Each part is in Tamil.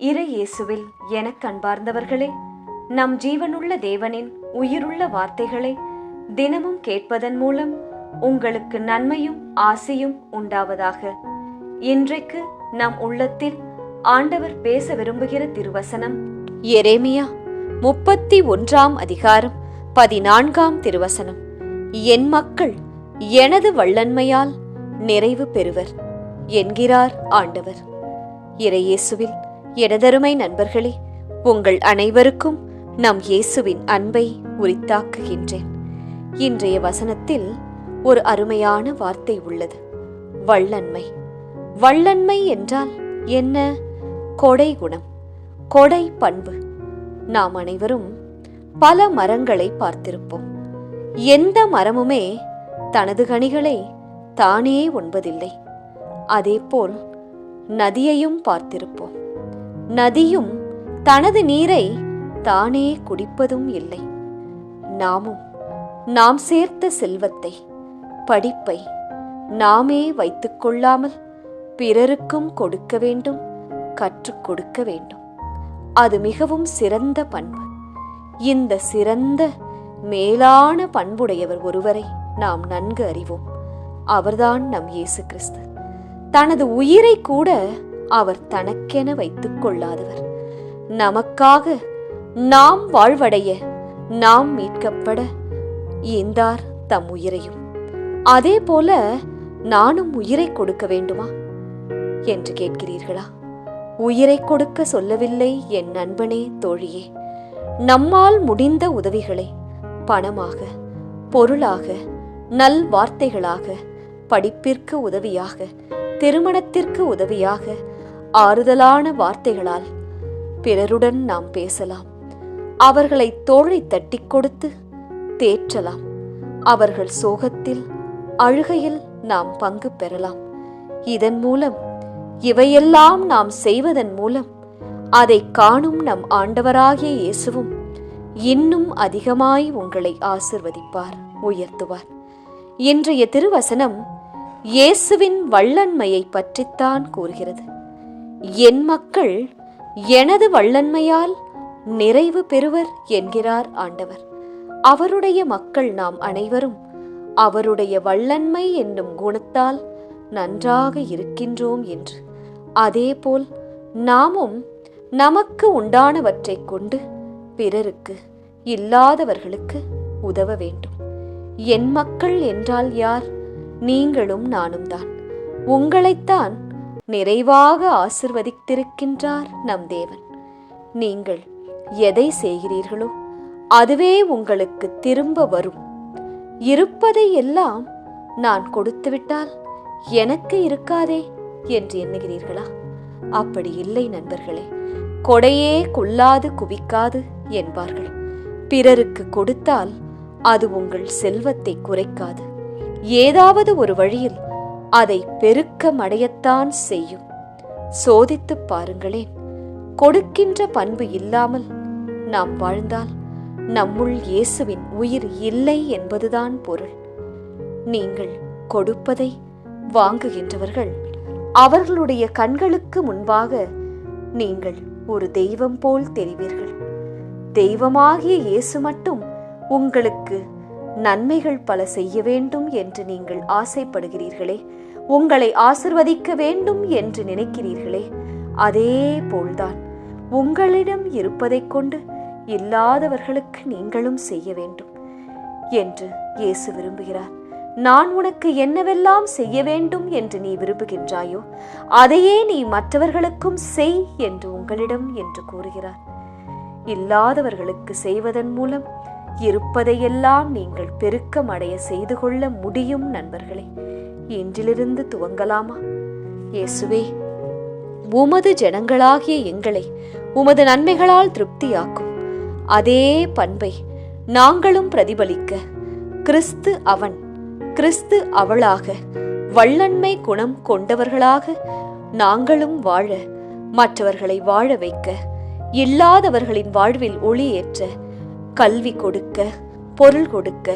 இறை இயேசுவில் எனக் கண்பார்ந்தவர்களே நம் ஜீவனுள்ள தேவனின் உயிருள்ள வார்த்தைகளை தினமும் கேட்பதன் மூலம் உங்களுக்கு நன்மையும் ஆசையும் உண்டாவதாக. இன்றைக்கு நம் உள்ளத்தில் ஆண்டவர் பேச விரும்புகிற திருவசனம் எரேமியா முப்பத்தி ஒன்றாம் அதிகாரம் பதினான்காம் திருவசனம். என் மக்கள் எனது வல்லன்மையால் நிறைவு பெறுவர் என்கிறார் ஆண்டவர். இறையேசுவில் எனதருமை நண்பர்களே உங்கள் அனைவருக்கும் நம் இயேசுவின் அன்பை உரித்தாக்குகின்றேன். இன்றைய வசனத்தில் ஒரு அருமையான வார்த்தை உள்ளது. வள்ளன்மை. வள்ளன்மை என்றால் என்ன? கொடை குணம். கொடை பண்பு. நாம் அனைவரும் பல மரங்களை பார்த்திருப்போம். எந்த மரமுமே தனது கனிகளை தானே உண்பதில்லை. அதேபோல் நதியையும் பார்த்திருப்போம். நதியும் தனது நீரை தானே குடிப்பதும் இல்லை. நாமும் நாம் சேர்த்த செல்வத்தை படிப்பை நாமே வைத்துக் கொள்ளாமல் பிறருக்கும் கொடுக்க வேண்டும் கற்றுக் கொடுக்க வேண்டும். அது மிகவும் சிறந்த பண்பு. இந்த சிறந்த மேலான பண்புடையவர் ஒருவரை நாம் நன்கு அறிவோம். அவர்தான் நம் இயேசு கிறிஸ்து. தனது உயிரை கூட அவர் தனக்கென வைத்துக் கொள்ளாதவர். நமக்காக நாம் வாழ்வடைய நாம் மீட்கப்பட ஈந்தார் தம் உயிரையும். அதே போல நானும் உயிரை கொடுக்க வேண்டுமா? என்று கேட்கிறீர்களா? உயிரை கொடுக்க சொல்லவில்லை என் நண்பனே தோழியே. நம்மால் முடிந்த உதவிகளை பணமாக பொருளாக நல் வார்த்தைகளாக படிப்பிற்கு உதவியாக திருமணத்திற்கு உதவியாக ஆறுதலான வார்த்தைகளால் பிறருடன் நாம் பேசலாம். அவர்களை தோழை தட்டிக் கொடுத்து தேற்றலாம். அவர்கள் சோகத்தில் அழுகையில் நாம் பங்கு பெறலாம். இதன் மூலம் இவையெல்லாம் நாம் செய்வதன் மூலம் அதை காணும் நம் ஆண்டவராகிய இயேசுவும் இன்னும் அதிகமாய் உங்களை ஆசிர்வதிப்பார் உயர்த்துவார். இன்றைய திருவசனம் இயேசுவின் வள்ளன்மையை பற்றித்தான் கூறுகிறது. என் மக்கள் எனது வல்லன்மையால் நிறைவு பெறுவர் என்கிறார் ஆண்டவர். அவருடைய மக்கள் நாம் அனைவரும் அவருடைய வல்லன்மை என்னும் குணத்தால் நன்றாக இருக்கின்றோம் என்று. அதேபோல் நாமும் நமக்கு உண்டானவற்றைக் கொண்டு பிறருக்கு இல்லாதவர்களுக்கு உதவ வேண்டும். என் மக்கள் என்றால் யார்? நீங்களும் நானும் தான் உங்களைத்தான் நிறைவாக ஆசிர்வதித்திருக்கின்றார் நம் தேவன். நீங்கள் எதை செய்கிறீர்களோ அதுவே உங்களுக்கு திரும்ப வரும். இருப்பதை எல்லாம் நான் கொடுத்துவிட்டால் எனக்கு இருக்காதே என்று எண்ணுகிறீர்களா? அப்படி இல்லை நண்பர்களே. கொடையே கொள்ளாது குவிக்காது என்பார்கள். பிறருக்கு கொடுத்தால் அது உங்கள் செல்வத்தை குறைக்காது. ஏதாவது ஒரு வழியில் அதை பெருக்கமடையத்தான் செய்யும். சோதித்துப் பாருங்களேன் கொடுக்கின்ற பண்பு இல்லாமல் நாம் வாழ்ந்தால் நம்முள் இயேசுவின் உயிர் இல்லை என்பதுதான் பொருள். நீங்கள் கொடுப்பதை வாங்குகின்றவர்கள் அவர்களுடைய கண்களுக்கு முன்பாக நீங்கள் ஒரு தெய்வம் போல் தெரிவீர்கள். தெய்வமாகிய இயேசு மட்டும் உங்களுக்கு நன்மைகள் பல செய்ய வேண்டும் என்று நீங்கள் ஆசைப்படுகிறீர்களே. உங்களை ஆசிர்வதிக்க வேண்டும் என்று நினைக்கிறீர்களே. அதே போல்தான் உங்களிடம் இருப்பதைக் கொண்டு இல்லாதவர்களுக்கு நீங்களும் செய்ய வேண்டும் என்று இயேசு விரும்புகிறார். நான் உனக்கு என்னவெல்லாம் செய்ய வேண்டும் என்று நீ விரும்புகின்றாயோ அதையே நீ மற்றவர்களுக்கும் செய் என்று உங்களிடம் என்று கூறுகிறார். இல்லாதவர்களுக்கு செய்வதன் மூலம் இருப்பதையெல்லாம் நீங்கள் பெருக்கம் அடைய செய்து கொள்ள முடியும் நண்பர்களே. இன்றிலிருந்து துவங்கலாமா? இயேசுவே உமது ஜனங்களாகிய எங்களை உமது நன்மைகளால் திருப்தியாக்கும். அதே பண்பை நாங்களும் பிரதிபலிக்க கிறிஸ்து அவன் கிறிஸ்து அவளாக வள்ளன்மை குணம் கொண்டவர்களாக நாங்களும் வாழ மற்றவர்களை வாழ வைக்க இல்லாதவர்களின் வாழ்வில் ஒளி ஏற்ற கல்வி கொடுக்க பொருள் கொடுக்க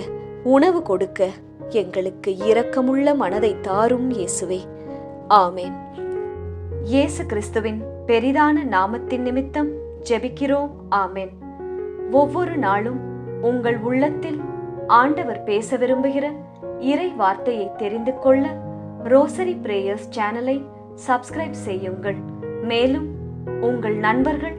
உணவு கொடுக்க எங்களுக்கு இரக்கமுள்ள மனதை தாரும் இயேசுவே. ஆமேன். இயேசு கிறிஸ்துவின் பெரிதான நாமத்தின் நிமித்தம் ஜெபிக்கிறோம். ஆமேன். ஒவ்வொரு நாளும் உங்கள் உள்ளத்தில் ஆண்டவர் பேச விரும்புகிற இறை வார்த்தையை தெரிந்து கொள்ள ரோசரி பிரேயர்ஸ் சேனலை சப்ஸ்கிரைப் செய்யுங்கள். மேலும் உங்கள் நண்பர்கள்